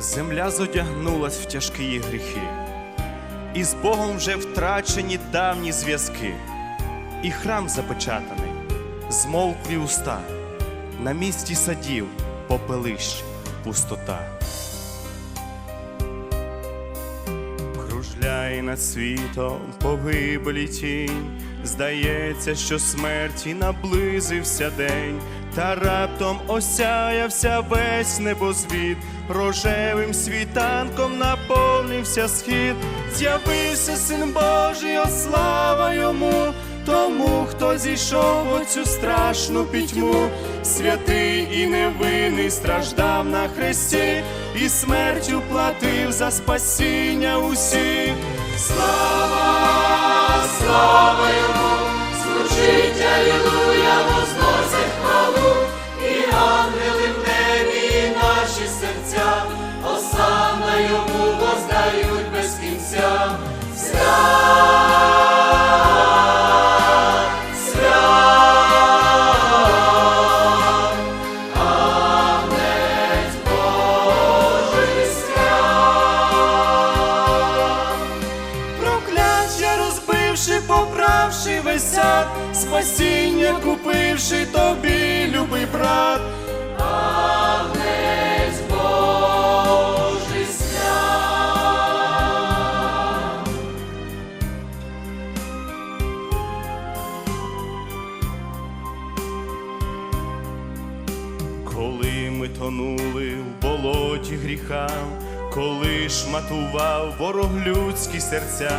Земля зодягнулась в тяжкі гріхи, і з Богом вже втрачені давні зв'язки, і храм запечатаний, змовклі уста, на місці садів попелищ пустота. Кружляє над світом погибелі тінь, здається, що смерті наблизився день, та раптом осяявся весь небозвід, рожевим світанком наповнився схід, з'явився син Божий, о слава йому, тому, хто зійшов у цю страшну пітьму, святий і невинний страждав на хресті, і смертю платив за спасіння усіх. Слава йому, воздають без кінця. Поправши весь спасіння купивши тобі, любий брат. Коли ми тонули в болоті гріха, коли шматував ворог людські серця,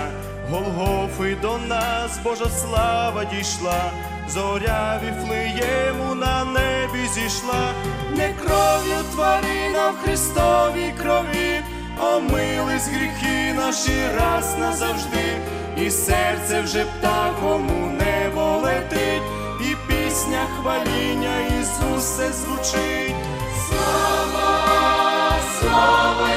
Голгофи до нас Божа слава дійшла, зоря віфлеєму на небі зійшла, не кров'ю тварина в Христовій крові, омились гріхи наші раз назавжди, і серце вже птахом хваління Ісусе звучить. Слава, слава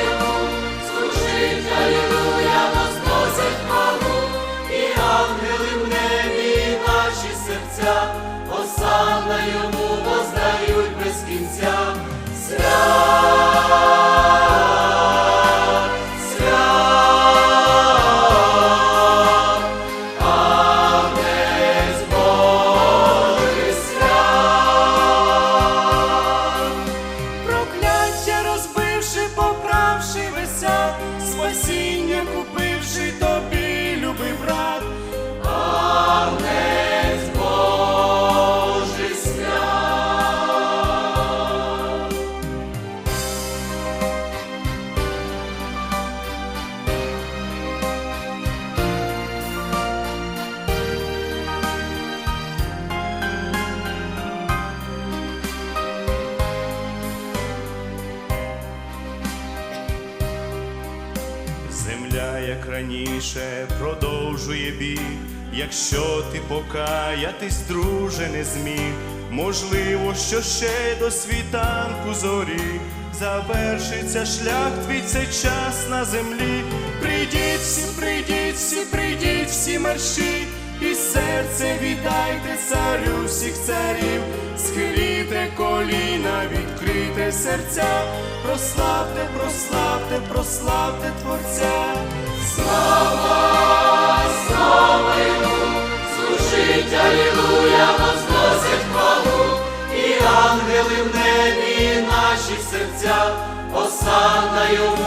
Земля, як раніше, продовжує бій. Якщо ти покаятись, друже, не зміг, можливо, що ще до світанку зорі завершиться шлях твій цей час на землі. Прийдіть всі, прийдіть всі, прийдіть всі мерщі, і серце віддайте царю всіх царів, схиліте коліна, серця, прославте, прославте, прославте Творця. Слава, слава йому, служить Алілуя, возносить хвалу, і ангели в небі, наші серця, осана йому